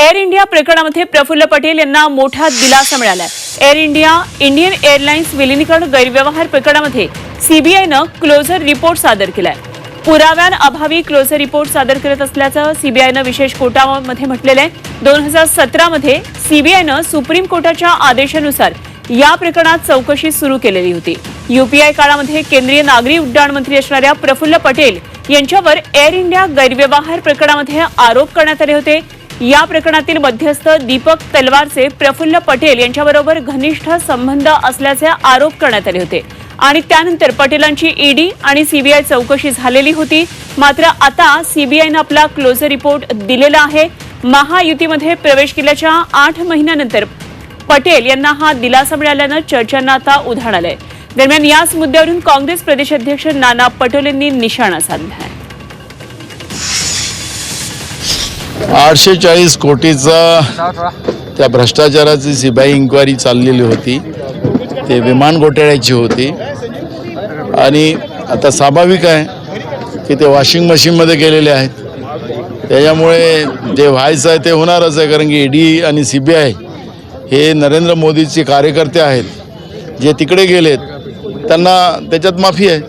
Air India प्रकरणामध्ये प्रफुल्ल पटेल यांना मोठा दिलासा मिळालाय. एअर इंडिया इंडियन एअरलाइन्स विलिनीकरण गैरव्यवहार प्रकरणामध्ये सीबीआयनं क्लोजर रिपोर्ट सादर केलाय. पुराव्यांअभावी क्लोजर रिपोर्ट सादर करत असल्याचं सीबीआयनं विशेष कोर्टामध्ये म्हटलेलं आहे. दोन हजार सतरामध्ये सीबीआयनं सुप्रीम कोर्टाच्या आदेशानुसार या प्रकरणात चौकशी सुरू केलेली होती. युपीआय काळामध्ये केंद्रीय नागरी उड्डाण मंत्री असणाऱ्या प्रफुल्ल पटेल यांच्यावर एअर इंडिया गैरव्यवहार प्रकरणामध्ये आरोप करण्यात आले होते. या प्रकरणातील मध्यस्थ दीपक तलवारचे प्रफुल्ल पटेल यांच्याबरोबर घनिष्ठ संबंध असल्याचे आरोप करण्यात आले होते. आणि त्यानंतर पटेलांची ईडी आणि सीबीआय चौकशी झालेली होती. मात्र आता सीबीआयनं आपला क्लोजर रिपोर्ट दिलेला आहे. महायुतीमध्ये प्रवेश केल्याच्या आठ महिन्यानंतर पटेल यांना हा दिलासा मिळाल्यानं चर्चांना आता उधाण आलंय. दरम्यान याच मुद्द्यावरून काँग्रेस प्रदेशाध्यक्ष नाना पटोलेंनी निशाणा साधला आहे आठशे चाळीस कोटीचा त्या भ्रष्टाचाराची सीबीआय इन्क्वायरी चाललेली होती. ते विमान घोटाळ्याची होती. आणि आता स्वाभाविक आहे की ते वॉशिंग मशीनमध्ये गेलेले आहेत. त्याच्यामुळे जे व्हायचं आहे ते होणारच आहे कारण की ईडी आणि सी बी आय हे नरेंद्र मोदीचे कार्यकर्ते आहेत. जे तिकडे गेलेत त्यांना त्याच्यात माफी आहे.